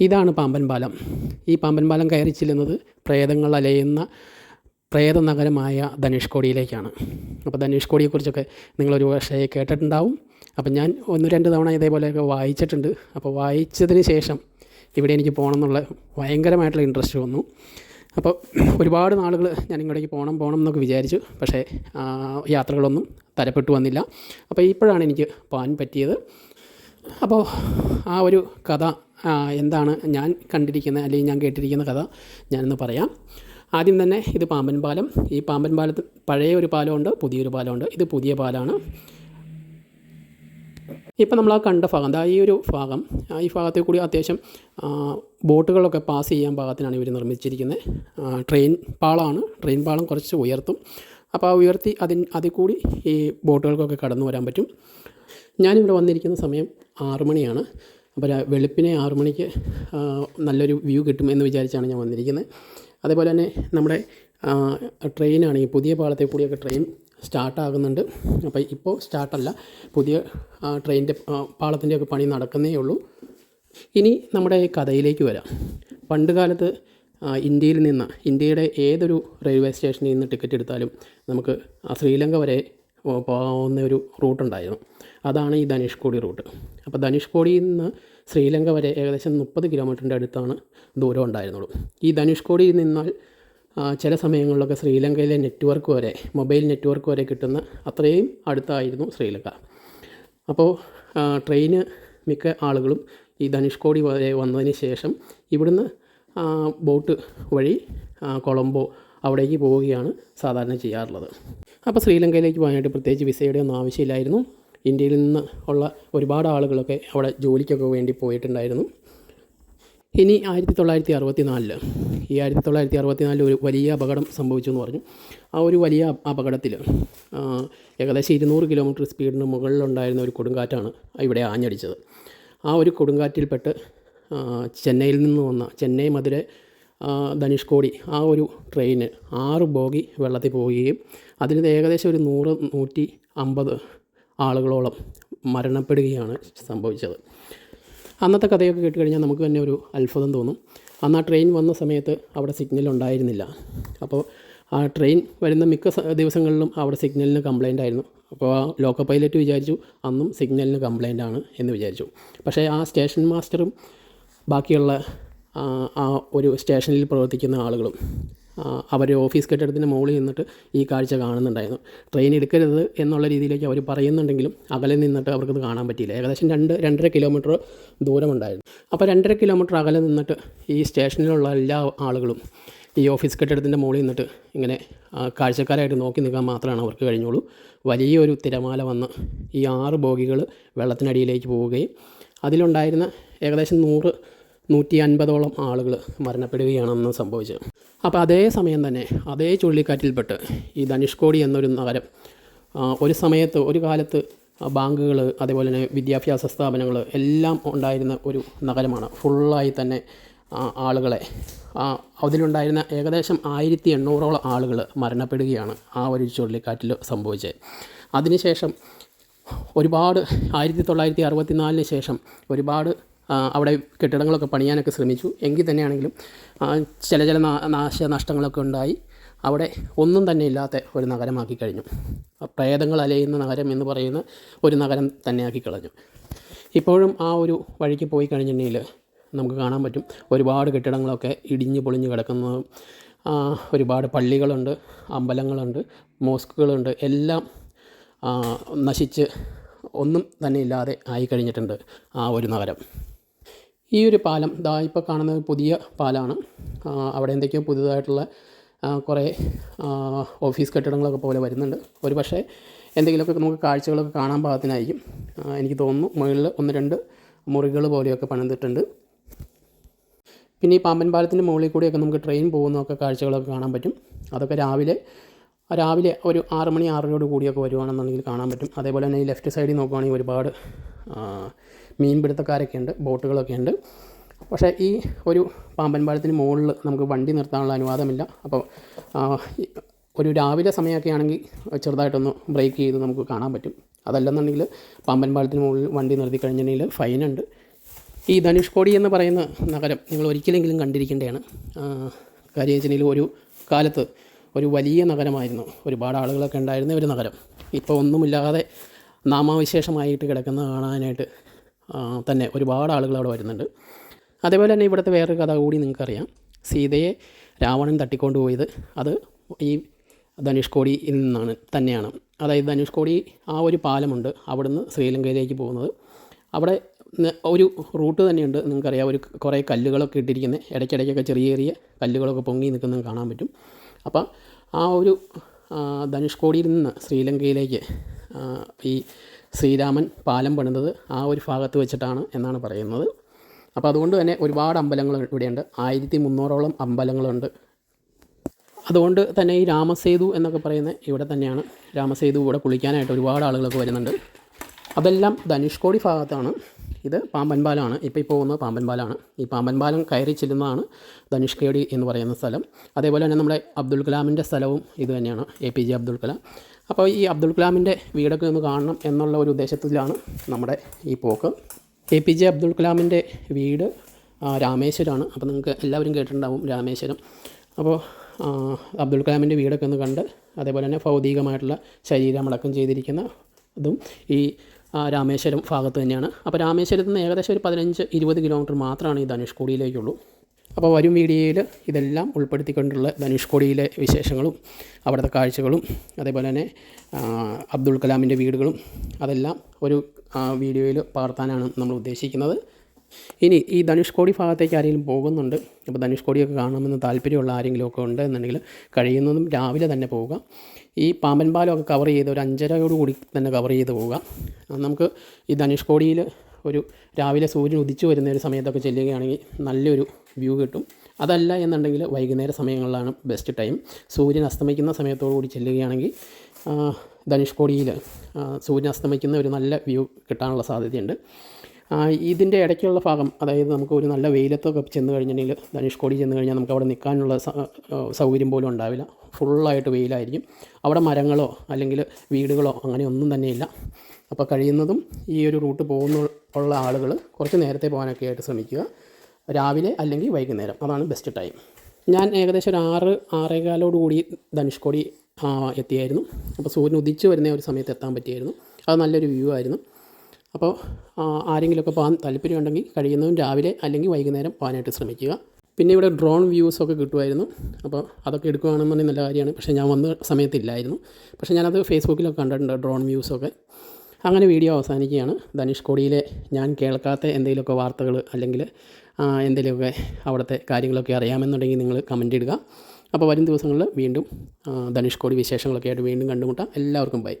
ഇതാണ് പാമ്പൻ പാലം. ഈ പാമ്പൻ പാലം കയറി ചെല്ലുന്നത് പ്രേതങ്ങൾ അലയുന്ന പ്രേത നഗരമായ ധനുഷ്കോടിയിലേക്കാണ്. അപ്പോൾ ധനുഷ്കോടിയെക്കുറിച്ചൊക്കെ നിങ്ങളൊരു പക്ഷേ കേട്ടിട്ടുണ്ടാവും. അപ്പം ഞാൻ ഒന്ന് രണ്ട് തവണ ഇതേപോലെയൊക്കെ വായിച്ചിട്ടുണ്ട്. അപ്പോൾ വായിച്ചതിന് ശേഷം ഇവിടെ എനിക്ക് പോകണം എന്നുള്ള ഭയങ്കരമായിട്ടുള്ള ഇൻട്രസ്റ്റ് വന്നു. അപ്പോൾ ഒരുപാട് നാളുകൾ ഞാൻ ഇങ്ങോട്ടേക്ക് പോകണം പോകണം എന്നൊക്കെ വിചാരിച്ചു. പക്ഷേ യാത്രകളൊന്നും തരപ്പെട്ടു വന്നില്ല. അപ്പോൾ ഇപ്പോഴാണ് എനിക്ക് പോകാൻ പറ്റിയത്. അപ്പോൾ ആ ഒരു കഥ എന്താണ് ഞാൻ കണ്ടിരിക്കുന്ന അല്ലെങ്കിൽ ഞാൻ കേട്ടിരിക്കുന്ന കഥ ഞാനൊന്ന് പറയാം. ആദ്യം തന്നെ ഇത് പാമ്പൻ പാലം. ഈ പാമ്പൻ പാലത്ത് പഴയ ഒരു പാലമുണ്ട് പുതിയൊരു പാലമുണ്ട്. ഇത് പുതിയ പാലമാണ് ഇപ്പം നമ്മൾ ആ കണ്ട ഭാഗം ദാ ഈ ഒരു ഭാഗം ഈ ഭാഗത്തിൽ കൂടി അത്യാവശ്യം ബോട്ടുകളൊക്കെ പാസ് ചെയ്യാൻ പാകത്തിനാണ് ഇവർ നിർമ്മിച്ചിരിക്കുന്നത് ട്രെയിൻ പാളമാണ് ട്രെയിൻ പാളം കുറച്ച് ഉയർത്തും. അപ്പോൾ ആ ഉയർത്തി അതിൻ അതിൽ കൂടി ഈ ബോട്ടുകൾക്കൊക്കെ കടന്നു വരാൻ പറ്റും. ഞാനിവിടെ വന്നിരിക്കുന്ന സമയം ആറു മണിയാണ് അപ്പോൾ വെളുപ്പിനെ ആറ് മണിക്ക് നല്ലൊരു വ്യൂ കിട്ടും എന്ന് വിചാരിച്ചാണ് ഞാൻ വന്നിരിക്കുന്നത്. അതേപോലെ തന്നെ നമ്മുടെ ട്രെയിനാണെങ്കിൽ പുതിയ പാളത്തെ കൂടിയൊക്കെ ട്രെയിൻ സ്റ്റാർട്ടാകുന്നുണ്ട്. അപ്പോൾ ഇപ്പോൾ സ്റ്റാർട്ടല്ല പുതിയ ട്രെയിനിന്റെ പാളത്തിന്റെയൊക്കെ പണി നടക്കുന്നേ ഉള്ളൂ. ഇനി നമ്മുടെ കഥയിലേക്ക് വരാം. പണ്ട് കാലത്ത് ഇന്ത്യയിൽ നിന്ന് ഇന്ത്യയുടെ ഏതൊരു റെയിൽവേ സ്റ്റേഷനിൽ നിന്ന് ടിക്കറ്റ് എടുത്താലും നമുക്ക് ശ്രീലങ്ക വരെ പോ- പോകാവുന്ന ഒരു റൂട്ടുണ്ടായിരുന്നു അതാണ് ഈ ധനുഷ്കോടി റൂട്ട് അപ്പോൾ ധനുഷ്കോടിയിൽ നിന്ന് ശ്രീലങ്ക വരെ ഏകദേശം മുപ്പത് കിലോമീറ്ററിന്റെ അടുത്താണ് ദൂരം ഉണ്ടായിരുന്നുള്ളൂ. ഈ ധനുഷ്കോടിയിൽ നിന്നാൽ ആ, ചില സമയങ്ങളിലൊക്കെ ശ്രീലങ്കയിലെ നെറ്റ്വർക്ക് വരെ മൊബൈൽ നെറ്റ്വർക്ക് വരെ കിട്ടുന്ന അത്രയും അടുത്തായിരുന്നു ശ്രീലങ്ക. അപ്പോൾ ട്രെയിന് മിക്ക ആളുകളും ഈ ധനുഷ്കോടി വരെ വന്നതിന് ശേഷം ഇവിടുന്ന് ബോട്ട് വഴി കൊളംബോ അവിടേക്ക് പോവുകയാണ് സാധാരണ ചെയ്യാറുള്ളത്. അപ്പോൾ ശ്രീലങ്കയിലേക്ക് പോകാനായിട്ട് പ്രത്യേകിച്ച് വിസയുടെ ഒന്നും ആവശ്യമില്ലായിരുന്നു. ഇന്ത്യയിൽ നിന്ന് ഉള്ള ഒരുപാട് ആളുകളൊക്കെ അവിടെ ജോലിക്കൊക്കെ വേണ്ടി പോയിട്ടുണ്ടായിരുന്നു. ഇനി ആയിരത്തി തൊള്ളായിരത്തി അറുപത്തി നാലിൽ ഈ ആയിരത്തി തൊള്ളായിരത്തി അറുപത്തി നാലിൽ ഒരു വലിയ അപകടം സംഭവിച്ചു എന്ന് പറഞ്ഞു. ആ ഒരു വലിയ അപകടത്തിൽ ഏകദേശം ഇരുന്നൂറ് കിലോമീറ്റർ സ്പീഡിന് മുകളിലുണ്ടായിരുന്ന ഒരു കൊടുങ്കാറ്റാണ് ഇവിടെ ആഞ്ഞടിച്ചത്. ആ ഒരു കൊടുങ്കാറ്റിൽപ്പെട്ട് ചെന്നൈയിൽ നിന്ന് വന്ന ചെന്നൈ മധുര ധനുഷ്കോടി ആ ഒരു ട്രെയിന് ആറ് ബോഗി വെള്ളത്തിൽ പോവുകയും അതിൽ ഏകദേശം ഒരു നൂറ് നൂറ്റി അമ്പത് ആളുകളോളം മരണപ്പെടുകയാണ് സംഭവിച്ചത്. അന്നത്തെ കഥയൊക്കെ കേട്ട് കഴിഞ്ഞാൽ നമുക്ക് തന്നെ ഒരു അത്ഭുതം തോന്നും. അന്ന് ആ ട്രെയിൻ വന്ന സമയത്ത് അവിടെ സിഗ്നൽ ഉണ്ടായിരുന്നില്ല. അപ്പോൾ ആ ട്രെയിൻ വരുന്ന മിക്ക ദിവസങ്ങളിലും അവിടെ സിഗ്നലിന് കംപ്ലൈന്റ് ആയിരുന്നു. അപ്പോൾ ആ ലോക്കൽ പൈലറ്റ് വിചാരിച്ചു അന്നും സിഗ്നലിന് കംപ്ലൈന്റ് ആണ് എന്ന് വിചാരിച്ചു. പക്ഷേ ആ സ്റ്റേഷൻ മാസ്റ്ററും ബാക്കിയുള്ള ആ, ഒരു സ്റ്റേഷനിൽ പ്രവർത്തിക്കുന്ന ആളുകളും അവർ ഓഫീസ് കെട്ടിടത്തിന്റെ മുകളിൽ നിന്നിട്ട് ഈ കാഴ്ച കാണുന്നുണ്ടായിരുന്നു. ട്രെയിൻ എടുക്കരുത് എന്നുള്ള രീതിയിലേക്ക് അവർ പറയുന്നുണ്ടെങ്കിലും അകലെ നിന്നിട്ട് അവർക്കത് കാണാൻ പറ്റിയില്ല. ഏകദേശം രണ്ട് രണ്ടര കിലോമീറ്റർ ദൂരമുണ്ടായിരുന്നു. അപ്പോൾ രണ്ടര കിലോമീറ്റർ അകലെ നിന്നിട്ട് ഈ സ്റ്റേഷനിലുള്ള എല്ലാ ആളുകളും ഈ ഓഫീസ് കെട്ടിടത്തിന്റെ മുകളിൽ നിന്നിട്ട് ഇങ്ങനെ കാഴ്ചക്കാരായിട്ട് നോക്കി നിൽക്കാൻ മാത്രമാണ് അവർക്ക് കഴിഞ്ഞുള്ളൂ. വലിയൊരു തിരമാല വന്ന് ഈ ആറ് ബോഗികൾ വെള്ളത്തിനടിയിലേക്ക് പോവുകയും അതിലുണ്ടായിരുന്ന ഏകദേശം നൂറ് നൂറ്റി അൻപതോളം ആളുകൾ മരണപ്പെടുകയാണെന്ന് സംഭവിച്ചത്. അപ്പോൾ അതേ സമയം തന്നെ അതേ ചുഴലിക്കാറ്റിൽപ്പെട്ട് ഈ ധനുഷ്കോടി എന്നൊരു നഗരം ഒരു സമയത്ത് ഒരു കാലത്ത് ബാങ്കുകൾ അതേപോലെ തന്നെ വിദ്യാഭ്യാസ സ്ഥാപനങ്ങൾ എല്ലാം ഉണ്ടായിരുന്ന ഒരു നഗരമാണ്. ഫുള്ളായി തന്നെ ആളുകളെ അതിലുണ്ടായിരുന്ന ഏകദേശം ആയിരത്തി എണ്ണൂറോളം ആളുകൾ മരണപ്പെടുകയാണ് ആ ഒരു ചുഴലിക്കാറ്റിൽ സംഭവിച്ചത്. അതിനുശേഷം ഒരുപാട് ആയിരത്തി തൊള്ളായിരത്തി അറുപത്തി നാലിന് ശേഷം ഒരുപാട് അവിടെ കെട്ടിടങ്ങളൊക്കെ പണിയാനൊക്കെ ശ്രമിച്ചു. എങ്കിൽ തന്നെയാണെങ്കിലും ചില ചില നാശനഷ്ടങ്ങളൊക്കെ ഉണ്ടായി. അവിടെ ഒന്നും തന്നെ ഇല്ലാത്ത ഒരു നഗരമാക്കി കഴിഞ്ഞു. പ്രേതങ്ങൾ അലയുന്ന നഗരം എന്ന് പറയുന്ന ഒരു നഗരം തന്നെ ആക്കി കളഞ്ഞു. ഇപ്പോഴും ആ ഒരു വഴിക്ക് പോയി കഴിഞ്ഞിട്ടുണ്ടെങ്കിൽ നമുക്ക് കാണാൻ പറ്റും. ഒരുപാട് കെട്ടിടങ്ങളൊക്കെ ഇടിഞ്ഞ് പൊളിഞ്ഞ് കിടക്കുന്നതും ഒരുപാട് പള്ളികളുണ്ട് അമ്പലങ്ങളുണ്ട് മോസ്കുകളുണ്ട്. എല്ലാം നശിച്ച് ഒന്നും തന്നെ ഇല്ലാതെ ആയി കഴിഞ്ഞിട്ടുണ്ട് ആ ഒരു നഗരം. ഈ ഒരു പാലം ദാ ഇപ്പോൾ കാണുന്ന പുതിയ പാലമാണ് അവിടെ എന്തൊക്കെയോ പുതിയതായിട്ടുള്ള കുറേ ഓഫീസ് കെട്ടിടങ്ങളൊക്കെ പോലെ വരുന്നുണ്ട്. ഒരു പക്ഷേ എന്തെങ്കിലുമൊക്കെ നമുക്ക് കാഴ്ചകളൊക്കെ കാണാൻ പാകത്തിനായിരിക്കും. എനിക്ക് തോന്നുന്നു മുകളിൽ ഒന്ന് രണ്ട് മുറികൾ പോലെയൊക്കെ പണിതിട്ടുണ്ട്. പിന്നെ ഈ പാമ്പൻ പാലത്തിന്റെ മുകളിൽ കൂടിയൊക്കെ നമുക്ക് ട്രെയിൻ പോകുന്നതൊക്കെ കാഴ്ചകളൊക്കെ കാണാൻ പറ്റും. അതൊക്കെ രാവിലെ രാവിലെ ഒരു ആറ് മണി ആറരയോട് കൂടിയൊക്കെ വരുവാണെന്നുണ്ടെങ്കിൽ കാണാൻ പറ്റും. അതേപോലെ തന്നെ ഈ ലെഫ്റ്റ് സൈഡിൽ നോക്കുവാണെങ്കിൽ ഒരുപാട് മീൻപിടുത്തക്കാരൊക്കെ ഉണ്ട് ബോട്ടുകളൊക്കെ ഉണ്ട്. പക്ഷേ ഈ ഒരു പാമ്പൻ പാലത്തിന് മുകളിൽ നമുക്ക് വണ്ടി നിർത്താനുള്ള അനുവാദമില്ല. അപ്പോൾ ഒരു രാവിലെ സമയമൊക്കെ ആണെങ്കിൽ ചെറുതായിട്ടൊന്ന് ബ്രേക്ക് ചെയ്ത് നമുക്ക് കാണാൻ പറ്റും. അതല്ലെന്നുണ്ടെങ്കിൽ പാമ്പൻ പാലത്തിന് മുകളിൽ വണ്ടി നിർത്തി കഴിഞ്ഞിട്ടുണ്ടെങ്കിൽ ഫൈനുണ്ട് ഈ ധനുഷ്കോടി എന്ന് പറയുന്ന നഗരം നിങ്ങൾ ഒരിക്കലെങ്കിലും കണ്ടിരിക്കേണ്ടതാണ്. ആ, കാര്യം വെച്ചിട്ടുണ്ടെങ്കിൽ ഒരു കാലത്ത് ഒരു വലിയ നഗരമായിരുന്നു. ഒരുപാട് ആളുകളൊക്കെ ഉണ്ടായിരുന്ന ഒരു നഗരം. ഇപ്പോൾ ഒന്നുമില്ലാതെ നാമാവിശേഷമായിട്ട് കിടക്കുന്ന കാണാനായിട്ട് തന്നെ ഒരുപാട് ആളുകൾ അവിടെ വരുന്നുണ്ട്. അതേപോലെ തന്നെ ഇവിടുത്തെ വേറൊരു കഥ കൂടി നിങ്ങൾക്കറിയാം. സീതയെ രാവണൻ തട്ടിക്കൊണ്ടുപോയത് അത് ഈ ധനുഷ്കോടിയിൽ നിന്നാണ് തന്നെയാണ്. അതായത് ധനുഷ്കോടി ആ ഒരു പാലമുണ്ട് അവിടുന്ന് ശ്രീലങ്കയിലേക്ക് പോകുന്നത്. അവിടെ ഒരു റൂട്ട് തന്നെയുണ്ട്. നിങ്ങൾക്കറിയാം ഒരു കുറേ കല്ലുകളൊക്കെ ഇട്ടിരിക്കുന്നത് ഇടയ്ക്കിടയ്ക്കൊക്കെ ചെറിയ ചെറിയ കല്ലുകളൊക്കെ പൊങ്ങി നിൽക്കുന്നത് കാണാൻ പറ്റും. അപ്പോൾ ആ ഒരു ധനുഷ്കോടിയിൽ നിന്ന് ശ്രീലങ്കയിലേക്ക് ഈ ശ്രീരാമൻ പാലം പണിതത് ആ ഒരു ഭാഗത്ത് വെച്ചിട്ടാണ് എന്നാണ് പറയുന്നത്. അപ്പോൾ അതുകൊണ്ട് തന്നെ ഒരുപാട് അമ്പലങ്ങൾ ഇവിടെയുണ്ട്. ആയിരത്തി മുന്നൂറോളം അമ്പലങ്ങളുണ്ട്. അതുകൊണ്ട് തന്നെ ഈ രാമസേതു എന്നൊക്കെ പറയുന്നത് ഇവിടെ തന്നെയാണ്. രാമസേതു ഇവിടെ കുളിക്കാനായിട്ട് ഒരുപാട് ആളുകളൊക്കെ വരുന്നുണ്ട്. അതെല്ലാം ധനുഷ്കോടി ഭാഗത്താണ്. ഇത് പാമ്പൻ ഇപ്പോൾ ഇപ്പോൾ പോകുന്നത് പാമ്പൻ പാലമാണ് ഈ പാമ്പൻ പാലം കയറി ചെല്ലുന്നതാണ് ധനുഷ്കോടി എന്ന് പറയുന്ന സ്ഥലം. അതേപോലെ തന്നെ നമ്മുടെ അബ്ദുൽ കലാമിന്റെ സ്ഥലവും ഇത് തന്നെയാണ്. A P J Abdul Kalam. അപ്പോൾ ഈ അബ്ദുൾ കലാമിന്റെ വീടൊക്കെ ഒന്ന് കാണണം എന്നുള്ള ഒരു ഉദ്ദേശത്തിലാണ് നമ്മുടെ ഈ പോക്ക്. എ പി ജെ അബ്ദുൾ കലാമിന്റെ വീട് രാമേശ്വരമാണ് അപ്പോൾ നിങ്ങൾക്ക് എല്ലാവരും കേട്ടിട്ടുണ്ടാവും രാമേശ്വരം. അപ്പോൾ അബ്ദുൾ കലാമിന്റെ വീടൊക്കെ ഒന്ന് കണ്ട് അതേപോലെ തന്നെ ഭൗതികമായിട്ടുള്ള ശരീരമടക്കം ചെയ്തിരിക്കുന്ന ഇതും ഈ രാമേശ്വരം ഭാഗത്ത് തന്നെയാണ്. അപ്പോൾ രാമേശ്വരത്ത് നിന്ന് ഏകദേശം ഒരു പതിനഞ്ച് ഇരുപത് കിലോമീറ്റർ മാത്രമാണ് ഈ ധനുഷ്കോടിയിലേക്കുള്ളൂ. അപ്പോൾ വരും വീഡിയോയിൽ ഇതെല്ലാം ഉൾപ്പെടുത്തിക്കൊണ്ടുള്ള ധനുഷ്കോടിയിലെ വിശേഷങ്ങളും അവിടുത്തെ കാഴ്ചകളും അതേപോലെ തന്നെ അബ്ദുൾ കലാമിന്റെ വീടുകളും അതെല്ലാം ഒരു വീഡിയോയിൽ പകർത്താനാണ് നമ്മൾ ഉദ്ദേശിക്കുന്നത്. ഇനി ഈ ധനുഷ്കോടി ഭാഗത്തേക്ക് ആരെങ്കിലും പോകുന്നുണ്ട് അപ്പോൾ ധനുഷ്കോടിയൊക്കെ കാണണമെന്ന് താല്പര്യമുള്ള ആരെങ്കിലും ഒക്കെ ഉണ്ട് എന്നുണ്ടെങ്കിൽ കഴിയുന്നതും രാവിലെ തന്നെ പോവുക ഈ പാമ്പൻ പാലമൊക്കെ കവർ ചെയ്ത് ഒരു അഞ്ചരയോട് കൂടി തന്നെ കവർ ചെയ്ത് പോവുക നമുക്ക് ഈ ധനുഷ്കോടിയിൽ ഒരു രാവിലെ സൂര്യൻ ഉദിച്ചു വരുന്ന ഒരു സമയത്തൊക്കെ ചെല്ലുകയാണെങ്കിൽ നല്ലൊരു വ്യൂ കിട്ടും. അതല്ല എന്നുണ്ടെങ്കിൽ വൈകുന്നേര സമയങ്ങളിലാണ് ബെസ്റ്റ് ടൈം സൂര്യൻ അസ്തമിക്കുന്ന സമയത്തോടു കൂടി ചെല്ലുകയാണെങ്കിൽ ധനുഷ്കോടിയിൽ സൂര്യൻ അസ്തമിക്കുന്ന ഒരു നല്ല വ്യൂ കിട്ടാനുള്ള സാധ്യതയുണ്ട്. ഇതിന്റെ ഇടയ്ക്കുള്ള ഭാഗം അതായത് നമുക്ക് ഒരു നല്ല വെയിലത്തൊക്കെ ചെന്ന് കഴിഞ്ഞിട്ടുണ്ടെങ്കിൽ ധനുഷ്കോടി ചെന്ന് കഴിഞ്ഞാൽ നമുക്ക് അവിടെ നിൽക്കാനുള്ള സൗകര്യം പോലും ഉണ്ടാവില്ല. ഫുള്ളായിട്ട് വെയിലായിരിക്കും. അവിടെ മരങ്ങളോ അല്ലെങ്കിൽ വീടുകളോ അങ്ങനെ ഒന്നും തന്നെയില്ല അപ്പോൾ കഴിയുന്നതും ഈ ഒരു റൂട്ട് പോകുന്ന ഉള്ള ആളുകൾ കുറച്ച് നേരത്തെ പോകാനൊക്കെ ആയിട്ട് ശ്രമിക്കുക. രാവിലെ അല്ലെങ്കിൽ വൈകുന്നേരം. അതാണ് ബെസ്റ്റ് ടൈം. ഞാൻ ഏകദേശം ഒരു ആറ് ആറേകാലോട് കൂടി ധനുഷ്കോടി എത്തിയായിരുന്നു. അപ്പോൾ സൂര്യൻ ഉദിച്ച് വരുന്ന ഒരു സമയത്ത് എത്താൻ പറ്റിയായിരുന്നു. അത് നല്ലൊരു വ്യൂ ആയിരുന്നു. അപ്പോൾ ആരെങ്കിലുമൊക്കെ പോകാൻ താല്പര്യമുണ്ടെങ്കിൽ കഴിയുന്നതും രാവിലെ അല്ലെങ്കിൽ വൈകുന്നേരം പോകാനായിട്ട് ശ്രമിക്കുക. പിന്നെ ഇവിടെ ഡ്രോൺ വ്യൂസ് ഒക്കെ കിട്ടുമായിരുന്നു. അപ്പോൾ അതൊക്കെ എടുക്കുകയാണെന്നുണ്ടെങ്കിൽ നല്ല കാര്യമാണ്. പക്ഷേ ഞാൻ വന്ന സമയത്തില്ലായിരുന്നു. പക്ഷേ ഞാനത് ഫേസ്ബുക്കിലൊക്കെ കണ്ടിട്ടുണ്ട് ഡ്രോൺ വ്യൂസൊക്കെ അങ്ങനെ വീഡിയോ അവസാനിക്കുകയാണ്. ധനുഷ് കോടിയിലെ ഞാൻ കേൾക്കാത്ത എന്തെങ്കിലുമൊക്കെ വാർത്തകൾ അല്ലെങ്കിൽ എന്തെങ്കിലുമൊക്കെ അവിടുത്തെ കാര്യങ്ങളൊക്കെ അറിയാമെന്നുണ്ടെങ്കിൽ നിങ്ങൾ കമന്റ് ഇടുക. അപ്പോൾ വരും ദിവസങ്ങളിൽ വീണ്ടും ധനുഷ് കോടി വിശേഷങ്ങളൊക്കെ ആയിട്ട് വീണ്ടും കണ്ടുമുട്ടാം. എല്ലാവർക്കും ബൈ